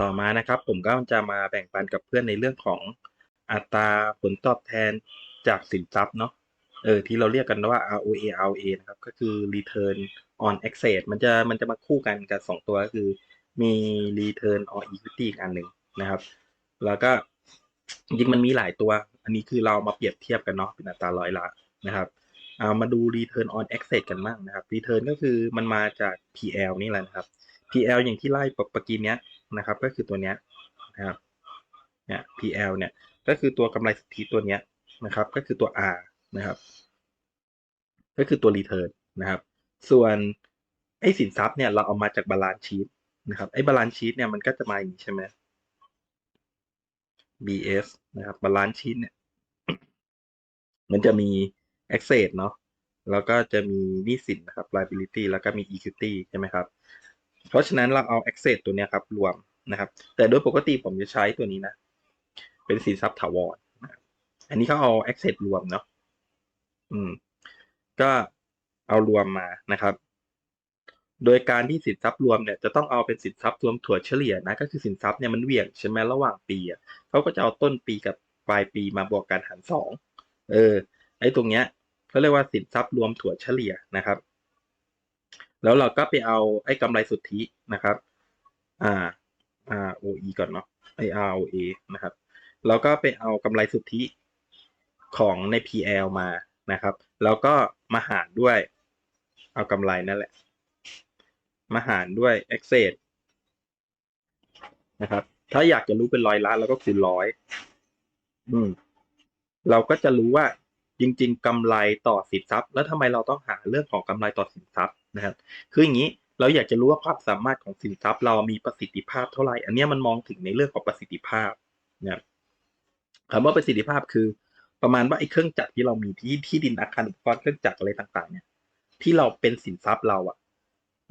ต่อมานะครับ ผมก็จะมาแบ่งปันกับเพื่อนในเรื่องของอัตราผลตอบแทนจากสินทรัพย์เนาะเออที่เราเรียกกันว่า ROA ROA นะครับ ก็คือ Return on Asset มันจะมันจะมาคู่กันกับสองตัวก็คือมี Return on Equity อีกอันหนึ่งนะครับ แล้วก็จริงมันมีหลายตัว อันนี้คือเรามาเปรียบเทียบกันเนาะเป็นอัตราร้อยละนะครับเอามาดู return on asset กันบ้างนะครับ return ก็คือมันมาจาก PL นี่แหละนะครับ PL อย่างที่ไล่ปกปกี้เนี้ย นะครับ ก็คือตัวเนี้ยนะครับเนี่ย PL เนี่ยก็คือตัวกำไรสุทธิตัวเนี้ยนะครับ ก็คือตัว R นะครับ ก็คือตัว return นะครับ ส่วนไอ้สินทรัพย์เนี่ยเราเอามาจากบาลานซ์ชีตนะครับไอ้บาลานซ์ชีตเนี่ยมันก็จะมาอย่างนี้ใช่ไหม BS นะครับบาลานซ์ชีตเนี่ย มันจะมี asset เนาะแล้วก็จะมีหนี้สินนะครับ liability แล้วก็มี equity ใช่ไหมครับ เพราะฉะนั้นเราเอา asset ตัวนี้ครับรวมนะครับ แต่โดยปกติผมจะใช้ตัวนี้นะ เป็นสินทรัพย์ถาวรอันนี้เขาเอา asset รวมเนาะอืม ก็เอารวมมานะครับ โดยการที่สินทรัพย์รวมเนี่ยจะต้องเอาเป็นสินทรัพย์รวมถั่วเฉลี่ยนะก็คือสินทรัพย์เนี่ยมันเหวี่ยงใช่ไหมระหว่างปีอะเขาก็จะเอาต้นปีกับปลายปีมาบวกกันหารสองเออไอ้ตรงเนี้ยเขาเรียกว่าสินทรัพย์รวมถั่วเฉลี่ยนะครับ แล้วเราก็ไปเอาไอ้กำไรสุทธินะครับอ่า ROE ก่อนเนาะไอ R O A นะครับ แล้วก็ไปเอากำไรสุทธิของใน PL มานะครับ แล้วก็มาหารด้วย เอากำไรนั่นแหละ มาหารด้วย excess นะครับ ถ้าอยากจะรู้เป็นร้อยละเราก็คูณร้อยอืม เราก็จะรู้ว่าจริง ๆกำไรต่อสินทรัพย์ แล้วทำไมเราต้องหาเรื่องของกำไรต่อสินทรัพย์ นะครับคืออย่างนี้เราอยากจะรู้ว่าความสามารถของสินทรัพย์ เรามีประสิทธิภาพเท่าไหร่ อันนี้มันมองถึงในเรื่องของประสิทธิภาพนะครับคำว่าประสิทธิภาพคือ ประมาณว่าไอ้เครื่องจักรที่เรามีที่ที่ดินอาคารอุปกรณ์เครื่องจักรอะไรต่าง ๆ เนี่ย ที่เราเป็นสินทรัพย์เราอะ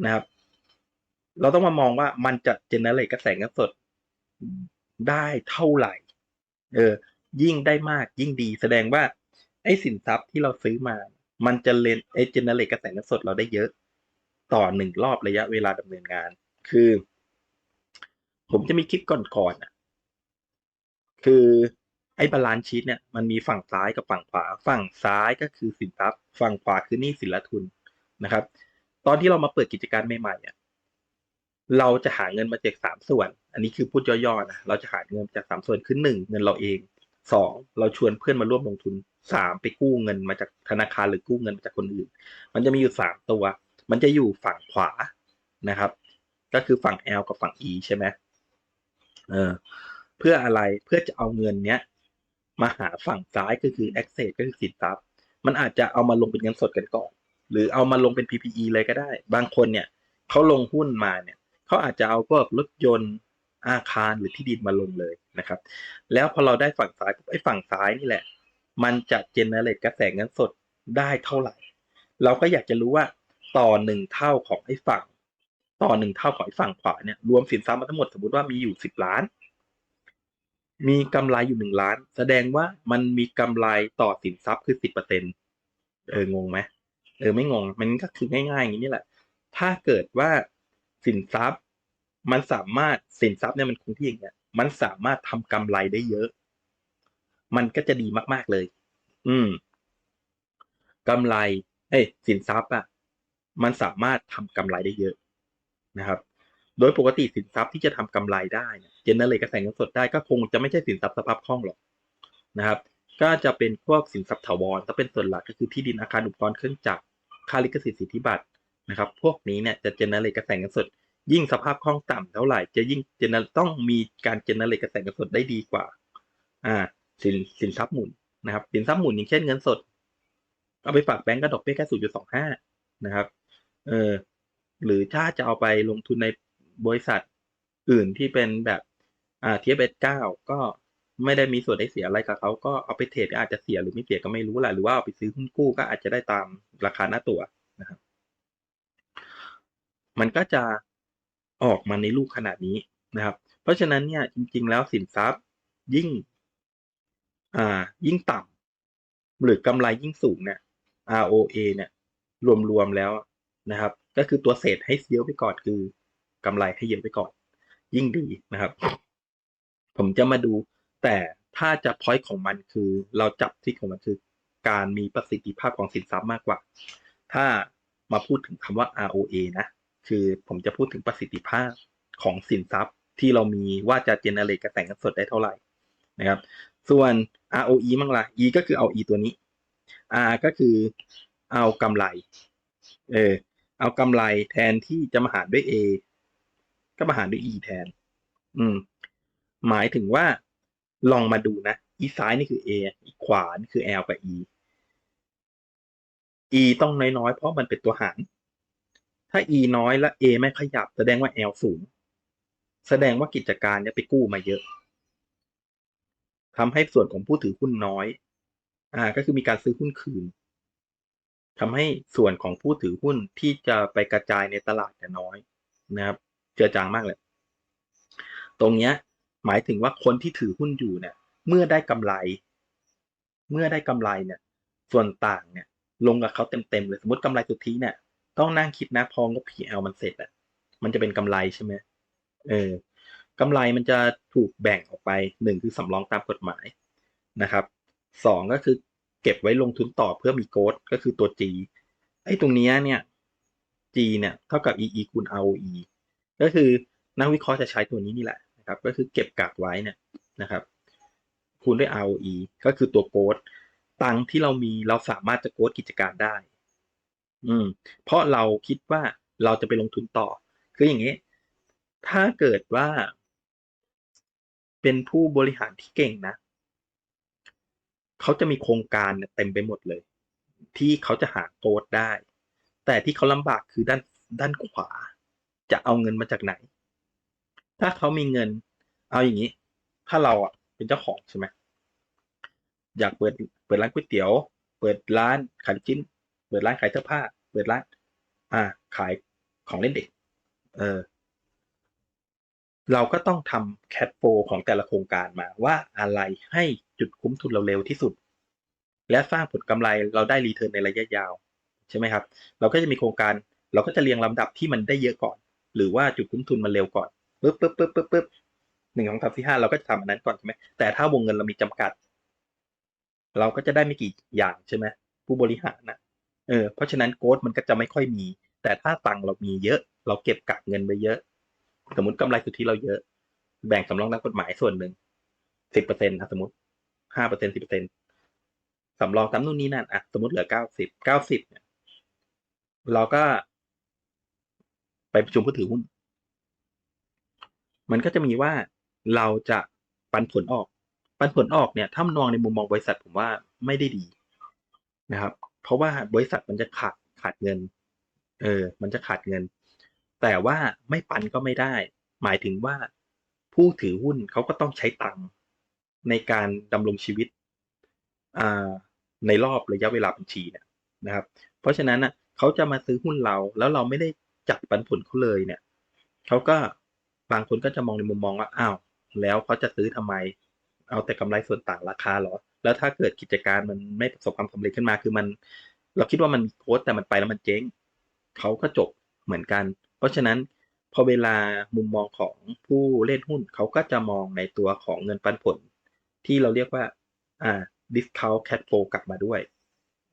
นะครับ เราต้องมามองว่ามันจะเจเนเรตกระแสเงินสดได้เท่าไหร่ เออ ยิ่งได้มากยิ่งดี แสดงว่าไอ้สินทรัพย์ที่เราซื้อมา มันจะเลนไอ้เจเนเรตกระแสเงินสดเราได้เยอะ ต่อหนึ่งรอบระยะเวลาดำเนินงาน คือ ผมจะมีคลิปก่อนๆคือไอ้บาลานซ์ชีตเนี่ยมันมีฝั่งซ้ายกับฝั่งขวา ฝั่งซ้ายก็คือสินทรัพย์ ฝั่งขวาคือหนี้สินและทุนนะครับ ตอนที่เรามาเปิดกิจการใหม่ๆเนี่ยเราจะหาเงินมาจากสามส่วน อันนี้คือพูดย่อๆนะเราจะหาเงินจากสามส่วนคือหนึ่งเงินเราเองสองเราชวนเพื่อนมาร่วมลงทุนสามไปกู้เงินมาจากธนาคารหรือกู้เงินมาจากคนอื่น มันจะมีอยู่สามตัว มันจะอยู่ฝั่งขวานะครับ ก็คือฝั่ง L กับฝั่ง E ใช่ไหมเออเพื่ออะไรเพื่อจะเอาเงินเนี้ยมาหาฝั่งซ้ายก็คือ access ก็คือสินทรัพย์ มันอาจจะเอามาลงเป็นเงินสดกันก่อน หรือเอามาลงเป็น PPE เลยก็ได้ บางคนเนี่ยเขาลงหุ้นมาเนี่ยเขาอาจจะเอาพวกรถยนต์อาคารหรือที่ดินมาลงเลยนะครับ แล้วพอเราได้ฝั่งซ้ายไอ้ฝั่งซ้ายนี่แหละ มันจะเจเนเรตกระแสเงินสดได้เท่าไหร่ เราก็อยากจะรู้ว่า ต่อหนึ่งเท่าของไอ้ฝั่ง ต่อหนึ่งเท่าของไอ้ฝั่งขวาเนี่ยรวมสินทรัพย์มาทั้งหมดสมมติว่ามีอยู่สิบล้าน มีกำไรอยู่หนึ่งล้าน แสดงว่ามันมีกำไรต่อสินทรัพย์คือสิบเปอร์เซ็นเอองงไหมเออไม่งง มันก็คือง่ายๆอย่างนี้แหละ ถ้าเกิดว่าสินทรัพย์มันสามารถสินทรัพย์เนี่ยมันคงที่อย่างเงี้ยมันสามารถทำกำไรได้เยอะ มันก็จะดีมากๆเลย อืมกำไร เอ้ยสินทรัพย์อะ มันสามารถทำกำไรได้เยอะนะครับ โดยปกติสินทรัพย์ที่จะทำกำไรได้เนี่ยเจเนเรตกระแสเงินสดได้ก็คงจะไม่ใช่สินทรัพย์สภาพคล่องหรอกนะครับ ก็จะเป็นพวกสินทรัพย์ถาวรถ้าเป็นส่วนหลักก็คือที่ดินอาคารอุปกรณ์เครื่องจักรค่าลิขสิทธิ์สิทธิบัตรนะครับ พวกนี้เนี่ยจะเจเนเรตกระแสเงินสด ยิ่งสภาพคล่องต่ำเท่าไหร่จะยิ่งเจเนต้องมีการเจเนเรตกระแสเงินสดได้ดีกว่าอ่าสินสินทรัพย์หมุนนะครับสินทรัพย์หมุนอย่างเช่นเงินสดเอาไปฝากแบงก์ก็ดอกเบี้ยแค่ศูนย์จุดสองห้านะครับ เออ หรือถ้าจะเอาไปลงทุนในบริษัทอื่นที่เป็นแบบอ่าเทียบเอสเก้าก็ไม่ได้มีส่วนได้เสียอะไรกับเขาก็เอาไปเทรดอาจจะเสียหรือไม่เสียก็ไม่รู้แหละหรือว่าเอาไปซื้อหุ้นกู้ก็อาจจะได้ตามราคาหน้าตัวนะครับ มันก็จะออกมาในรูปขนาดนี้นะครับ เพราะฉะนั้นเนี่ยจริง ๆ แล้วสินทรัพย์ยิ่งอ่ายิ่งต่ำหรือกำไรยิ่งสูงเนี่ย ROA เนี่ย รวมๆแล้ว นะครับ ก็คือตัวเศษให้เยอะไปก่อนคือกำไรให้เยอะไปก่อน ยิ่งดีนะครับ ผมจะมาดู แต่ถ้าจะพอยต์ของมันคือ เราจับที่ของมันคือ การมีประสิทธิภาพของสินทรัพย์มากกว่า ถ้ามาพูดถึงคำว่า ROA นะ คือผมจะพูดถึงประสิทธิภาพของสินทรัพย์ที่เรามีว่าจะเจเนเรตกระแสเงินสดได้เท่าไหร่นะครับ ส่วน ROE มั่งละ E ก็คือเอา E ตัวนี้ R ก็คือเอากำไร เออ เอากำไรแทนที่จะมาหารด้วย A ก็มาหารด้วย E แทน อืม หมายถึงว่าลองมาดูนะ อีซ้ายนี่คือ A อีขวานี่คือ L กับ E E ต้องน้อยๆ เพราะมันเป็นตัวหาร ถ้า E น้อยและ A ไม่ขยับแสดงว่า L สูง แสดงว่ากิจการเนี่ยไปกู้มาเยอะ ทำให้ส่วนของผู้ถือหุ้นน้อย อ่า ก็คือมีการซื้อหุ้นคืน ทำให้ส่วนของผู้ถือหุ้นที่จะไปกระจายในตลาดเนี่ยน้อยนะครับ เจือจางมากเลย ตรงเนี้ยหมายถึงว่าคนที่ถือหุ้นอยู่เนี่ย เมื่อได้กำไร เมื่อได้กำไรเนี่ย ส่วนต่างเนี่ย ลงกับเขาเต็มๆเลย สมมติกำไรสุทธิเนี่ย ต้องนั่งคิดนะพองบ PL มันเสร็จอะ มันจะเป็นกำไรใช่ไหมเออกำไรมันจะถูกแบ่งออกไปหนึ่งคือสำรองตามกฎหมายนะครับสองก็คือ เก็บไว้ลงทุนต่อเพื่อมีโกดก็คือตัว G ไอ้ตรงนี้เนี่ย G เนี่ยเท่ากับ EE คูณ ROE ก็คือนักวิเคราะห์จะใช้ตัวนี้นี่แหละนะครับ ก็คือเก็บกักไว้เนี่ยนะครับ คูณด้วย ROE ก็คือตัวโกดตังที่เรามีเราสามารถจะโกดกิจการได้ อืม เพราะเราคิดว่าเราจะไปลงทุนต่อ คืออย่างนี้ ถ้าเกิดว่า เป็นผู้บริหารที่เก่งนะ เขาจะมีโครงการเต็มไปหมดเลย ที่เขาจะหาโกดได้ แต่ที่เขาลำบากคือด้านด้านขวา จะเอาเงินมาจากไหน ถ้าเขามีเงิน เอาอย่างนี้ ถ้าเราอะเป็นเจ้าของใช่ไหมอยากเปิดเปิดร้านก๋วยเตี๋ยว เปิดร้านขายลูกชิ้น เปิดร้านขายเสื้อผ้า เปิดร้าน อ่า ขายของเล่นเด็ก เออ เราก็ต้องทำแคดโฟของแต่ละโครงการมาว่าอะไรให้จุดคุ้มทุนเราเร็วที่สุด และสร้างผลกำไรเราได้รีเทิร์นในระยะยาวใช่ไหมครับ เราก็จะมีโครงการเราก็จะเรียงลำดับที่มันได้เยอะก่อน หรือว่าจุดคุ้มทุนมันเร็วก่อนปึ๊บปึ๊บปึ๊บปึ๊บปึ๊บหนึ่งสองสามสี่ห้าเราก็จะทำอันนั้นก่อนใช่ไหมแต่ถ้าวงเงินเรามีจำกัด เราก็จะได้ไม่กี่อย่างใช่ไหมผู้บริหารนะเออเพราะฉะนั้นโกดมันก็จะไม่ค่อยมี แต่ถ้าตังค์เรามีเยอะ เราเก็บกักเงินไปเยอะ สมมติกำไรสุทธิเราเยอะ แบ่งสำรองตามกฎหมายส่วนหนึ่งสิบเปอร์เซ็นต์สมมติห้าเปอร์เซ็นสิบเปอร์เซ็นสำรองตามนู่นนี่นั่นอะสมมติเหลือเก้าสิบเก้าสิบเนี่ยเราก็ ไปประชุมผู้ถือหุ้น มันก็จะมีว่าเราจะปันผลออก ปันผลออกเนี่ย ถ้ามองในมุมมองบริษัทผมว่าไม่ได้ดีนะครับ เพราะว่าบริษัทมันจะขาดขาดเงิน เออ มันจะขาดเงิน แต่ว่าไม่ปันก็ไม่ได้ หมายถึงว่าผู้ถือหุ้นเขาก็ต้องใช้ตังค์ในการดำรงชีวิตอ่าในรอบระยะเวลาบัญชีเนี่ยนะครับ เพราะฉะนั้นนะเขาจะมาซื้อหุ้นเราแล้วเราไม่ได้จัดปันผลเขาเลยเนี่ยเขาก็บางคนก็จะมองในมุมมองว่าอ้าวแล้วเขาจะซื้อทำไม เอาแต่กำไรส่วนต่างราคาเหรอ แล้วถ้าเกิดกิจการมันไม่ประสบความสำเร็จขึ้นมาคือมัน เราคิดว่ามันมีโค้ดแต่มันไปแล้วมันเจ๊งเขาก็จบเหมือนกันเพ ราะฉะนั้นพอเวลามุมมองของผู้เล่นหุ้นเขาก็จะมองในตัวของเงินปันผล ที่เราเรียกว่าอ่า discount cash flow กลับมาด้วย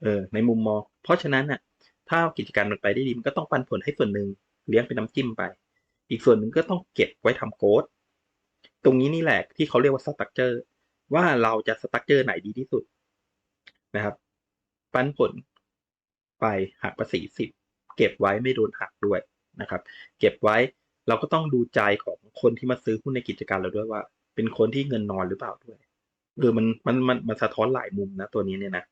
เออในมุมมอง เพราะฉะนั้นน่ะถ้ากิจการมันไปได้ดีมันก็ต้องปันผลให้ส่วนหนึ่งเลี้ยงเป็นน้ำจิ้มไป อีกส่วนหนึ่งก็ต้องเก็บไว้ทำโค้ดตรงนี้นี่แหละที่เขาเรียกว่าสตั๊กเจอร์ว่าเราจะสตั๊กเจอร์ไหนดีที่สุดนะครับ ปันผลไปหักภาษีสิบเก็บไว้ไม่โดนหักด้วย นะครับ เก็บไว้เราก็ต้องดูใจของคนที่มาซื้อหุ้นในกิจการเราด้วยว่า เป็นคนที่เงินนอนหรือเปล่าด้วยเออมันมันมันมันสะท้อนหลายมุมนะตัวนี้เนี่ยนะ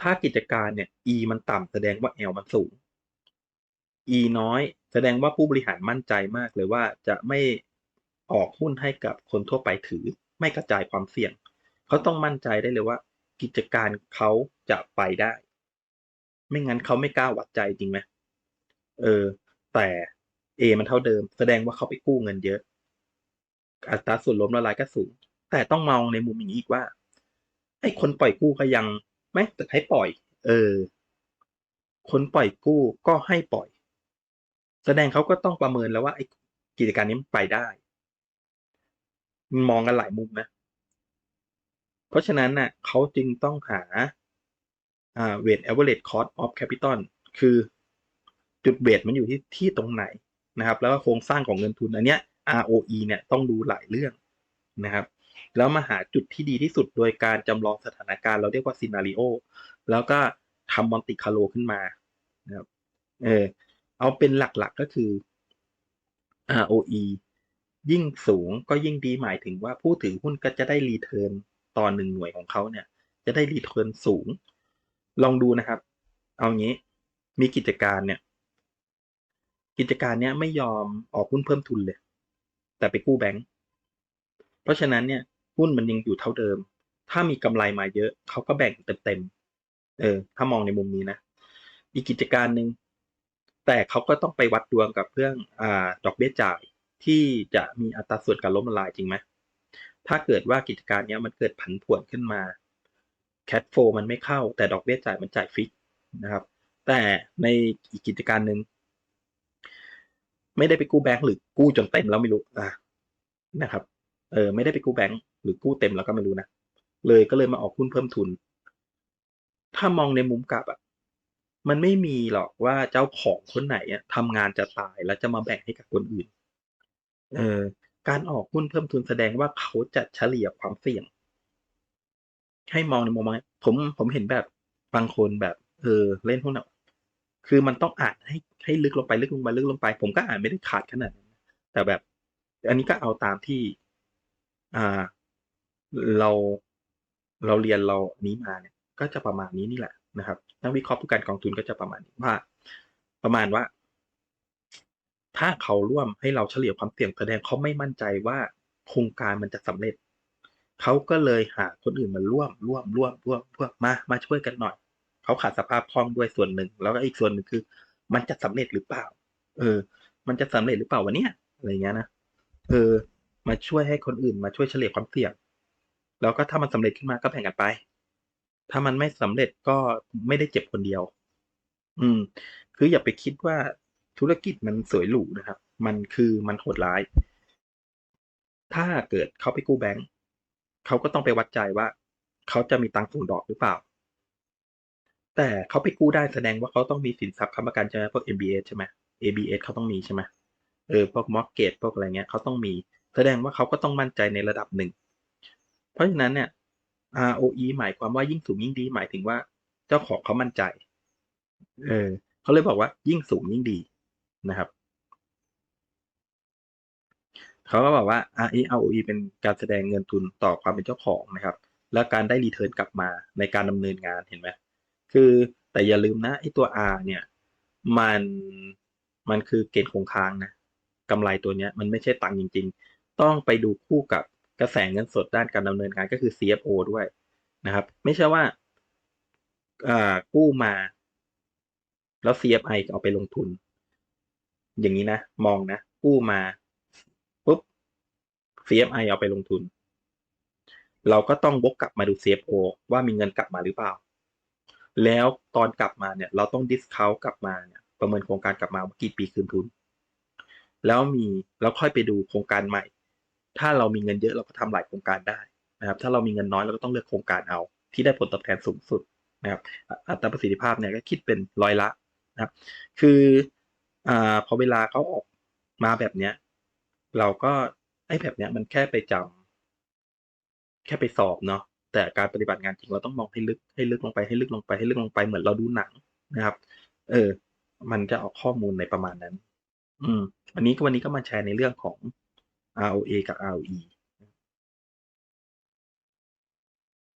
ถ้ากิจการเนี่ย E มันต่ำแสดงว่า L มันสูง E น้อยแสดงว่าผู้บริหารมั่นใจมากเลยว่าจะไม่ออกหุ้นให้กับคนทั่วไปถือ ไม่กระจายความเสี่ยง เขาต้องมั่นใจได้เลยว่า กิจการเขาจะไปได้ ไม่งั้นเขาไม่กล้าวัดใจจริงไหม เออ แต่ A มันเท่าเดิม แสดงว่าเขาไปกู้เงินเยอะ อัตราส่วนลดละลายก็สูง แต่ต้องมองในมุมอย่างนี้อีกว่าไอ้คนปล่อยกู้ก็ยังไม่แต่ให้ปล่อย เออ คนปล่อยกู้ก็ให้ปล่อย แสดงเขาก็ต้องประเมินแล้วว่าไอ้กิจการนี้ไปได้มองกันหลายมุมนะ เพราะฉะนั้นน่ะเขาจึงต้องหาอ่า weight average cost of capital คือ จุดเบสมันอยู่ที่ที่ตรงไหนนะครับ แล้วก็โครงสร้างของเงินทุนอันเนี้ย ROE เนี่ยต้องดูหลายเรื่องนะครับ แล้วมาหาจุดที่ดีที่สุดโดยการจำลองสถานการณ์เราเรียกว่าซีนารีโอแล้วก็ทำมอนติคาโลขึ้นมานะครับเออเอาเป็นหลักๆก็คือ ROE ยิ่งสูงก็ยิ่งดีหมายถึงว่าผู้ถือหุ้นก็จะได้รีเทิร์นต่อหนึ่งหน่วยของเขาเนี่ย จะได้รีเทิร์นสูง ลองดูนะครับ เอางี้มีกิจการเนี่ย กิจการเนี้ยไม่ยอมออกหุ้นเพิ่มทุนเลย แต่ไปกู้แบงก์เพราะฉะนั้นเนี่ยหุ้นมันยังอยู่เท่าเดิม ถ้ามีกำไรมาเยอะเขาก็แบ่งเต็มๆเออ ถ้ามองในมุมนี้นะอีกกิจการหนึ่งแต่เขาก็ต้องไปวัดดวงกับเรื่องอ่าดอกเบี้ยจ่ายที่จะมีอัตราส่วนการล้มละลายจริงไหมถ้าเกิดว่ากิจการเนี้ยมันเกิดผันผวนขึ้นมาแคทโฟมันไม่เข้า แต่ดอกเบี้ยจ่ายมันจ่ายฟิกนะครับ แต่ในอีกกิจการหนึ่ง ไม่ได้ไปกู้แบงค์หรือกู้จนเต็มแล้วไม่รู้อะนะครับ เออไม่ได้ไปกู้แบงค์หรือกู้เต็มแล้วก็ไม่รู้นะเลยก็เลยมาออกหุ้นเพิ่มทุน ถ้ามองในมุมกลับอะมันไม่มีหรอกว่าเจ้าของคนไหนอะทำงานจะตายแล้วจะมาแบ่งให้กับคนอื่น เออการออกหุ้นเพิ่มทุนแสดงว่าเขาจะเฉลี่ยความเสี่ยง ให้มองในมุมมองผมผมเห็นแบบบางคนแบบ เออ เล่นหุ้นอะ คือมันต้องอ่านให้ให้ลึกลงไปลึกลงไปลึกลงไป ผมก็อ่านไม่ได้ขาดขนาดนั้นแต่แบบ อันนี้ก็เอาตามที่ อ่า เราเราเรียนเรานี้มาเนี่ย ก็จะประมาณนี้นี่แหละนะครับนักวิเคราะห์ผู้การกองทุนก็จะประมาณนี้ว่า ประมาณว่า ถ้าเขาร่วมให้เราเฉลี่ยความเสี่ยงแสดงเขาไม่มั่นใจว่าโครงการมันจะสำเร็จ เขาก็เลยหาคนอื่นมาร่วมร่วมร่วมร่วมร่วมมามาช่วยกันหน่อย เขาขาดสภาพคล่องด้วยส่วนหนึ่ง แล้วก็อีกส่วนหนึ่งคือ มันจะสำเร็จหรือเปล่า เออ มันจะสำเร็จหรือเปล่าวันนี้อะไรเงี้ยนะเออ มาช่วยให้คนอื่นมาช่วยเฉลี่ยความเสี่ยงแล้วก็ถ้ามันสำเร็จขึ้นมาก็แบ่งกันไป ถ้ามันไม่สำเร็จก็ไม่ได้เจ็บคนเดียว อืม คืออย่าไปคิดว่าธุรกิจมันสวยหรูนะครับ มันคือมันโหดร้าย ถ้าเกิดเขาไปกู้แบงก์เขาก็ต้องไปวัดใจว่า เขาจะมีตังค์ส่งดอกหรือเปล่า แต่เขาไปกู้ได้แสดงว่าเขาต้องมีสินทรัพย์ค้ำประกันใช่ไหมพวก MBS ใช่ไหม ABS เขาต้องมีใช่ไหมเออพวกมอ r เกตพวกอะไรเงี้ยเขาต้องมี แสดงว่าเขาก็ต้องมั่นใจในระดับหนึ่ง เพราะฉะนั้นเนี่ย ROE หมายความว่ายิ่งสูงยิ่งดีหมายถึงว่า เจ้าของเขามั่นใจ เออเขาเลยบอกว่ายิ่งสูงยิ่งดีนะครับเขาก็บอกว่า ROE เป็นการแสดงเงินทุนต่อความเป็นเจ้าของนะครับ แล้วการได้รีเทิร์นกลับมาในการดำเนินงานเห็นไหม คือแต่อย่าลืมนะไอ้ตัว R เนี่ย มันมันคือเกณฑ์คงค้างนะกำไรตัวเนี้ยมันไม่ใช่ตังค์จริง ๆ ต้องไปดูคู่กับกระแสเงินสดด้านการดำเนินงานก็คือ CFO ด้วยนะครับ ไม่ใช่ว่าอ่ากู้มา แล้ว CFI เอาไปลงทุน อย่างนี้นะ มองนะ กู้มาปุ๊บ CFI เอาไปลงทุน เราก็ต้องวกกลับมาดู CFO ว่ามีเงินกลับมาหรือเปล่า แล้วตอนกลับมาเนี่ย เราต้องดิสคาวกลับมาเนี่ยประเมินโครงการกลับมาว่ากี่ปีคืนทุน แล้วมีแล้วค่อยไปดูโครงการใหม่ ถ้าเรามีเงินเยอะเราก็ทำหลายโครงการได้นะครับ ถ้าเรามีเงินน้อยเราก็ต้องเลือกโครงการเอา ที่ได้ผลตอบแทนสูงสุดนะครับ อัตราประสิทธิภาพเนี่ยก็คิดเป็นร้อยละนะครับ คืออ่าพอเวลาเขาออกมาแบบเนี้ย เราก็ไอ้แบบเนี้ยมันแค่ไปจำแค่ไปสอบเนาะ แต่การปฏิบัติงานจริงเราต้องมองให้ลึกให้ลึกลงไปให้ลึกลงไปให้ลึกลงไปเหมือนเราดูหนังนะครับ เออ มันจะออกข้อมูลในประมาณนั้น อืม อันนี้ก็วันนี้ก็มาแชร์ในเรื่องของ ROA กับ ROE